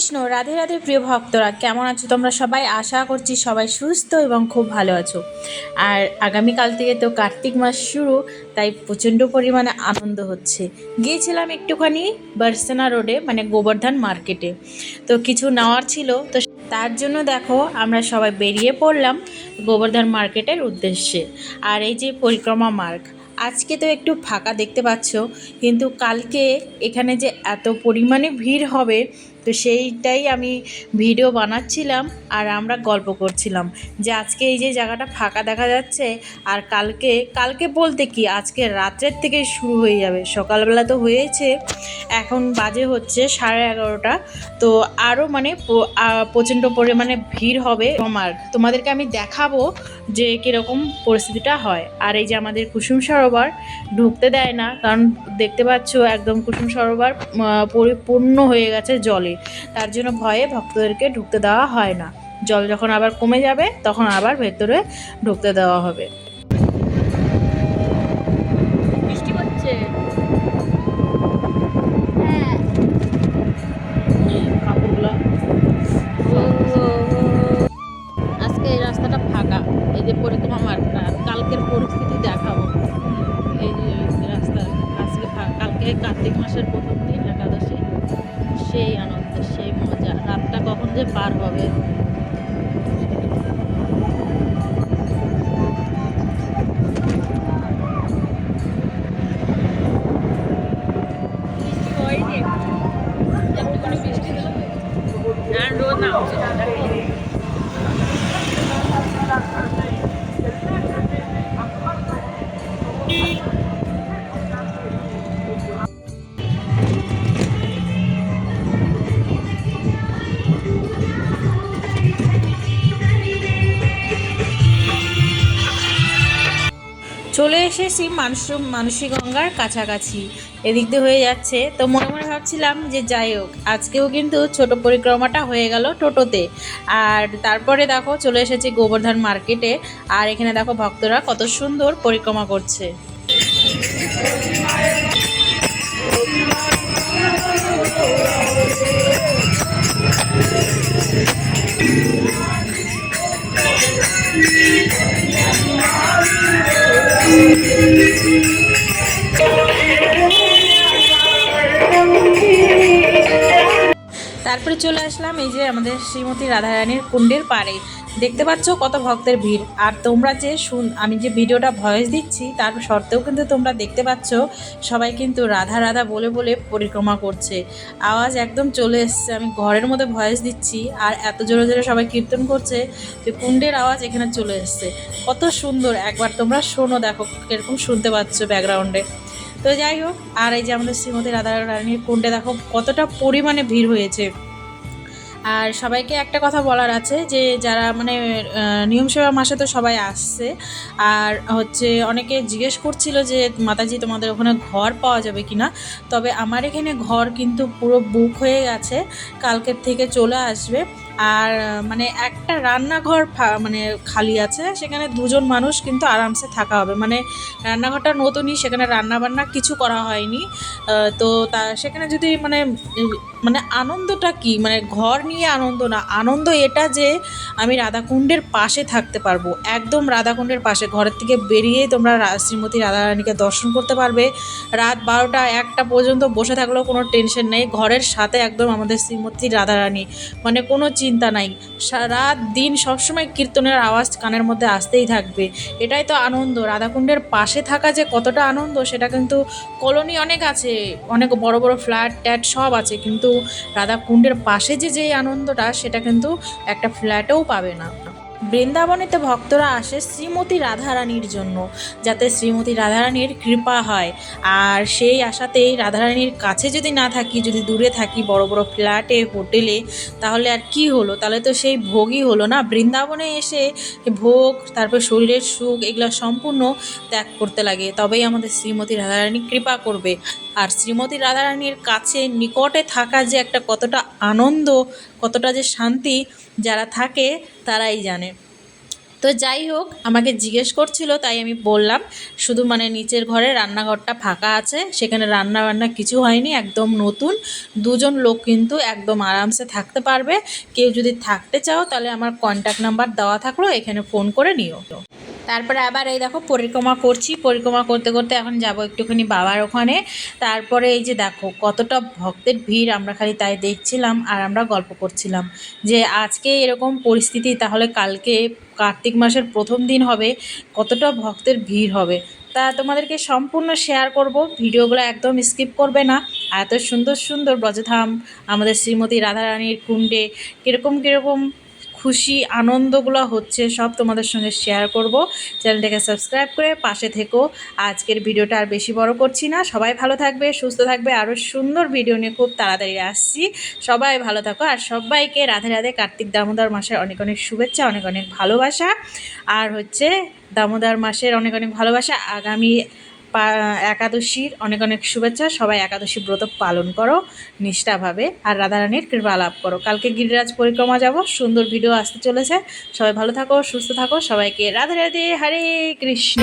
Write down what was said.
কৃষ্ণ, রাধে রাধে প্রিয় ভক্তরা, কেমন আছো তোমরা সবাই? আশা করছি সবাই সুস্থ এবং খুব ভালো আছো। আর আগামীকাল থেকে তো কার্তিক মাস শুরু, তাই প্রচণ্ড পরিমাণে আনন্দ হচ্ছে। গিয়েছিলাম একটুখানি বার্সেনা রোডে মানে গোবর্ধন মার্কেটে। তো কিছু নেওয়ার ছিল, তো তার জন্য দেখো, আমরা সবাই বেরিয়ে পড়লাম গোবর্ধন মার্কেটের উদ্দেশ্যে। আর এই যে পরিক্রমা মার্গ আজকে তো একটু ফাঁকা দেখতে পাচ্ছ, কিন্তু কালকে এখানে যে এত পরিমাণে ভিড় হবে, তো সেইটাই আমি ভিডিও বানাচ্ছিলাম আর আমরা গল্প করছিলাম যে আজকে এই যে জায়গাটা ফাঁকা দেখা যাচ্ছে আর কালকে কালকে বলতে কি আজকে রাত্রের থেকে শুরু হয়ে যাবে, সকালবেলা তো হয়েছে, এখন বাজে হচ্ছে সাড়ে এগারোটা, তো আরও মানে প্রচণ্ড পরিমাণে ভিড় হবে আমার। তোমাদেরকে আমি দেখাবো যে কীরকম পরিস্থিতিটা হয়। আর এই যে আমাদের কুসুম সরোবর ঢুকতে দেয় না, কারণ দেখতে পাচ্ছ একদম কুসুম সরোবর পরিপূর্ণ হয়ে গেছে জলে। তার জন্য ভয়ে ভক্তদেরকে ঢুকতে দেওয়া হয় না। জল যখন আবার কমে যাবে, তখন আবার ভেতরে ঢুকতে দেওয়া হবে। বৃষ্টি হচ্ছে। যে পরিক্রমা আর কালকের পরিস্থিতি দেখাবো। এই যে রাস্তা আজকে কালকে কার্তিক মাসের প্রথম দিন, একাদশী। সেই আনন্দ সেই মজা। রাতটা কখন যে পার হবে? চলে এসেছি মানুষ মানসী গঙ্গার কাছাকাছি। এদিক দিয়ে হয়ে যাচ্ছে। তো মনে মনে ভাবছিলাম যে যাই হোক, আজকেও কিন্তু ছোট পরিক্রমাটা হয়ে গেল টোটোতে। আর তারপরে দেখো চলে এসেছি গোবর্ধন মার্কেটে। আর এখানে দেখো ভক্তরা কত সুন্দর পরিক্রমা করছে। Thank you. তারপরে চলে আসলাম এই যে আমাদের শ্রীমতী রাধারানীর কুণ্ডের পাড়ে। দেখতে পাচ্ছ কত ভক্তের ভিড়। আর তোমরা যে শুন আমি যে ভিডিওটা ভয়েস দিচ্ছি, তার সত্ত্বেও কিন্তু তোমরা দেখতে পাচ্ছ সবাই কিন্তু রাধা রাধা বলে বলে পরিক্রমা করছে। আওয়াজ একদম চলে এসছে। আমি ঘরের মধ্যে ভয়েস দিচ্ছি। আর এত জোরে জোরে সবাই কীর্তন করছে যে কুণ্ডের আওয়াজ এখানে চলে এসছে। কত সুন্দর। একবার তোমরা শোনো, দেখো কীরকম শুনতে পাচ্ছ ব্যাকগ্রাউন্ডে। তো যাই হোক, আর এই যে আমাদের শ্রীমতী রাধা রানীর কুণ্ডে, দেখো কতটা পরিমাণে ভিড় হয়েছে। আর সবাইকে একটা কথা বলার আছে যে, যারা মানে নিয়ম সেবা মাসে তো সবাই আসছে, আর হচ্ছে অনেকে জিজ্ঞেস করছিল যে, মাতাজি, তোমাদের ওখানে ঘর পাওয়া যাবে কি না তবে আমার এখানে ঘর কিন্তু পুরো বুক হয়ে গেছে, কালকের থেকে চলে আসবে। আর মানে একটা রান্নাঘর মানে খালি আছে, সেখানে দুজন মানুষ কিন্তু আরামসে থাকা হবে। মানে রান্নাঘরটা নতুনই, সেখানে রান্না বান্না কিছু করা হয়নি। তো তা, সেখানে যদি মানে মানে আনন্দটা কি? মানে ঘর নিয়ে আনন্দ না, আনন্দ এটা যে আমি রাধাকুণ্ডের পাশে থাকতে পারব। একদম রাধাকুণ্ডের পাশে, ঘরের থেকে বেরিয়েই তোমরা শ্রীমতী রাধারানীকে দর্শন করতে পারবে। রাত বারোটা একটা পর্যন্ত বসে থাকলেও কোনো টেনশন নেই। ঘরের সাথে একদম আমাদের শ্রীমতী রাধারানী। মানে কোনো চিন্তা নাই। সা- রাত দিন সবসময় কীর্তনের আওয়াজ কানের মধ্যে আসতেই থাকবে। এটাই তো আনন্দ। রাধাকুণ্ডের পাশে থাকা যে কতটা আনন্দ, সেটা কিন্তু কলোনি অনেক আছে, অনেক বড় বড় ফ্ল্যাট ট্যাট সব আছে, কিন্তু রাধাকুণ্ডের পাশে যে যেই আনন্দটা, সেটা কিন্তু একটা ফ্ল্যাটেও পাবে না। বৃন্দাবনেতে ভক্তরা আসে শ্রীমতী রাধারানীর জন্য, যাতে শ্রীমতী রাধারানীর কৃপা হয়। আর সেই আশাতেই রাধারানীর কাছে যদি না থাকি, যদি দূরে থাকি, বড় বড় ফ্ল্যাটে, হোটেলে, তাহলে আর কি হলো? তাহলে তো সেই ভোগই হলো না। বৃন্দাবনে এসে ভোগ, তারপর শরীরের সুখ, এগুলো সম্পূর্ণ ত্যাগ করতে লাগে। তবেই আমাদের শ্রীমতী রাধারানী কৃপা করবে। আর শ্রীমতী রাধারানীর কাছে নিকটে থাকা যে একটা কতটা আনন্দ, কতটা যে শান্তি যারা থাকে, তারাই জানে। তো যাই হোক, আমাকে জিজ্ঞেস করছিল, তাই আমি বললাম, শুধু মানে নিচের ঘরে রান্নাঘরটা ফাঁকা আছে, সেখানে রান্না বান্না কিছু হয়নি, একদম নতুন। দুজন লোক কিন্তু একদম আরামসে থাকতে পারবে। কেউ যদি থাকতে চাও, তাহলে আমার কন্ট্যাক্ট নাম্বার দেওয়া থাকল, এখানে ফোন করে নিও। তারপরে আবার এই দেখো, পরিক্রমা করছি। পরিক্রমা করতে করতে এখন যাব একটুখানি বাবার ওখানে। তারপরে এই যে দেখো, কতটা ভক্তের ভিড়, আমরা খালি তাই দেখছিলাম আর আমরা গল্প করছিলাম। যে আজকে এরকম পরিস্থিতি, তাহলে কালকে কার্তিক মাসের প্রথম দিন হবে, কতটা ভক্তের ভিড় হবে। তা তোমাদেরকে সম্পূর্ণ শেয়ার করব, ভিডিওগুলো একদম স্কিপ করবে না। এত সুন্দর সুন্দর ব্রজধাম, আমাদের শ্রীমতী রাধারানীর কুণ্ডে, কীরকম কীরকম খুশি আনন্দগুলো হচ্ছে, সব তোমাদের সঙ্গে শেয়ার করব। চ্যানেলটাকে সাবস্ক্রাইব করে পাশে থেকো। আজকের ভিডিওটা আর বেশি বড় করছি না। সবাই ভালো থাকবে, সুস্থ থাকবে। আরও সুন্দর ভিডিও নিয়ে খুব তাড়াতাড়ি আসছি। সবাই ভালো থাকো। আর সবাইকে রাধে রাধে কার্তিক দামোদর মাসের অনেক অনেক শুভেচ্ছা, অনেক অনেক ভালোবাসা। আর হচ্ছে দামোদর মাসের অনেক অনেক ভালোবাসা। আগামী একাদশীর অনেক অনেক শুভেচ্ছা। সবাই একাদশী ব্রত পালন করো, নিষ্ঠাভাবে। আর রাধারানীর কৃপা লাভ করো। কালকে গিরিরাজ পরিক্রমা যাব, সুন্দর ভিডিও আসতে চলেছে। সবাই ভালো থাকো, সুস্থ থাকো। সবাইকে রাধে রাধে, হরে কৃষ্ণ।